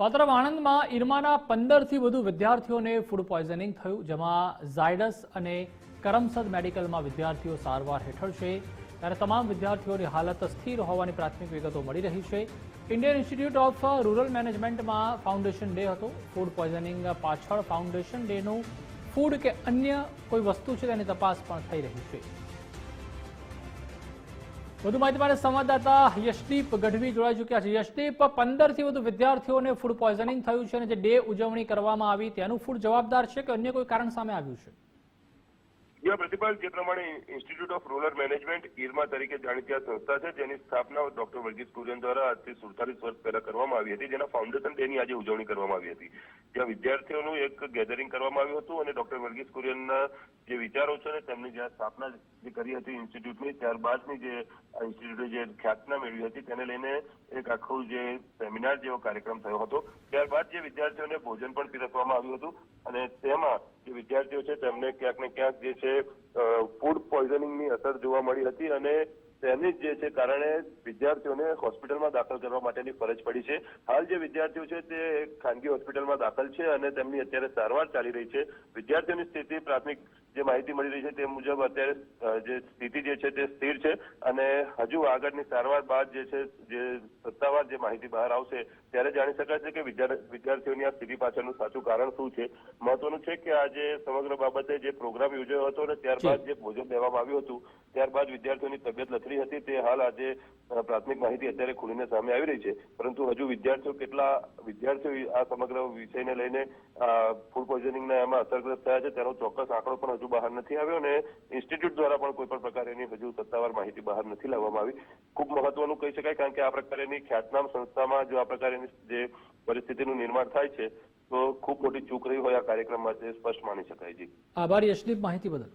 પાત્ર આણંદમાં ઇરમાના પંદરથી વધુ વિદ્યાર્થીઓને ફૂડ પોઈઝનિંગ થયું, જેમાં ઝાયડસ અને કરમસદ મેડિકલમાં વિદ્યાર્થીઓ સારવાર હેઠળ છે. ત્યારે તમામ વિદ્યાર્થીઓની હાલત સ્થિર હોવાની પ્રાથમિક વિગતો મળી રહી છે. ઇન્ડિયન ઇન્સ્ટિટ્યૂટ ઓફ રૂરલ મેનેજમેન્ટમાં ફાઉન્ડેશન ડે હતો. ફૂડ પોઈઝનિંગ પાછળ ફાઉન્ડેશન ડેનું ફૂડ કે અન્ય કોઈ વસ્તુ છે તેની તપાસ પણ થઈ રહી છે. વધુ માહિતી માટે સંવાદદાતા યશદીપ ગઢવી જોડાઈ ચૂક્યા છે. યશદીપ, પંદરથી વધુ વિદ્યાર્થીઓને ફૂડ પોઈઝનિંગ થયું છે અને જે ડે ઉજવણી કરવામાં આવી તેનું ફૂડ જવાબદાર છે કે અન્ય કોઈ કારણ સામે આવ્યું છે? યા પ્રતિપાલ જે પ્રમાણે institute of rural management IRMA તરીકે જાણીતી આ સંસ્થા છે, જેની સ્થાપના ડોક્ટર વર્ગીસ કુરિયન દ્વારા આજથી સુડતાલીસ વર્ષ પહેલા કરવામાં આવી હતી, જેના ફાઉન્ડેશન ડેની આજે ઉજવણી કરવામાં આવી હતી. જ્યાં વિદ્યાર્થીઓનું એક ગેધરિંગ કરવામાં આવ્યું હતું અને ડોક્ટર વર્ગીસ કુરિયનના જે વિચારો છે ને તેમની જ્યાં સ્થાપના જે કરી હતી ઇન્સ્ટિટ્યૂટની ત્યારબાદની જે ઇન્સ્ટિટ્યૂટે જે ખ્યાતના મેળવી હતી, તેને લઈને એક આખું જે સેમિનાર જેવો કાર્યક્રમ થયો હતો. ત્યારબાદ જે વિદ્યાર્થીઓને ભોજન પણ પીરસવામાં આવ્યું હતું અને તેમાં વિદ્યાર્થીઓ છે તેમને ક્યાંક ને ક્યાંક જે છે ફૂડ પોઈઝનિંગની અસર જોવા મળી હતી અને તેની જે છે કારણે વિદ્યાર્થીઓને હોસ્પિટલમાં દાખલ કરવા માટેની ફરજ પડી છે. હાલ જે વિદ્યાર્થીઓ છે તે ખાનગી હોસ્પિટલમાં દાખલ છે અને તેમની અત્યારે સારવાર ચાલી રહી છે. વિદ્યાર્થીઓની સ્થિતિ પ્રાથમિક જે માહિતી મળી રહી છે તે મુજબ અત્યારે જે સ્થિતિ જે છે તે સ્થિર છે અને હજુ આગળની સારવાર બાદ જે છે જે સત્તાવાર જે માહિતી બહાર આવશે ત્યારે જાણી શકાય છે કે વિદ્યાર્થીઓની આ સ્થિતિ પાછળનું સાચું કારણ શું છે. મહત્વનું છે કે આજે સમગ્ર બાબતે જે પ્રોગ્રામ યોજાયો હતો અને ત્યારબાદ જે. ભોજન લેવામાં આવ્યું હતું ત્યારબાદ વિદ્યાર્થીઓની તબિયત લથડી હતી તે હાલ આજે પ્રાથમિક માહિતી અત્યારે ખુલીને સામે આવી રહી છે. પરંતુ હજુ વિદ્યાર્થીઓ કેટલા, વિદ્યાર્થીઓ આ સમગ્ર વિષયને લઈને ફૂડ પોઈઝનિંગના એમાં અસરગ્રસ્ત થયા છે તેનો ચોક્કસ આંકડો પણ હજુ બહાર નથી આવ્યો અને ઇન્સ્ટિટ્યૂટ દ્વારા પણ કોઈ પણ પ્રકારની હજુ સત્તાવાર માહિતી બહાર નથી લાવવામાં આવી. ખૂબ મહત્વનું કહી શકાય કારણ કે આ પ્રકારની ખ્યાતનામ સંસ્થામાં જો આ પ્રકારની જે પરિસ્થિતિનું નિર્માણ થાય છે, તો ખૂબ મોટી ચૂક રહી હોય આ કાર્યક્રમમાં, તે સ્પષ્ટ માની શકાય જી. આભાર યશદીપ, માહિતી બદલ.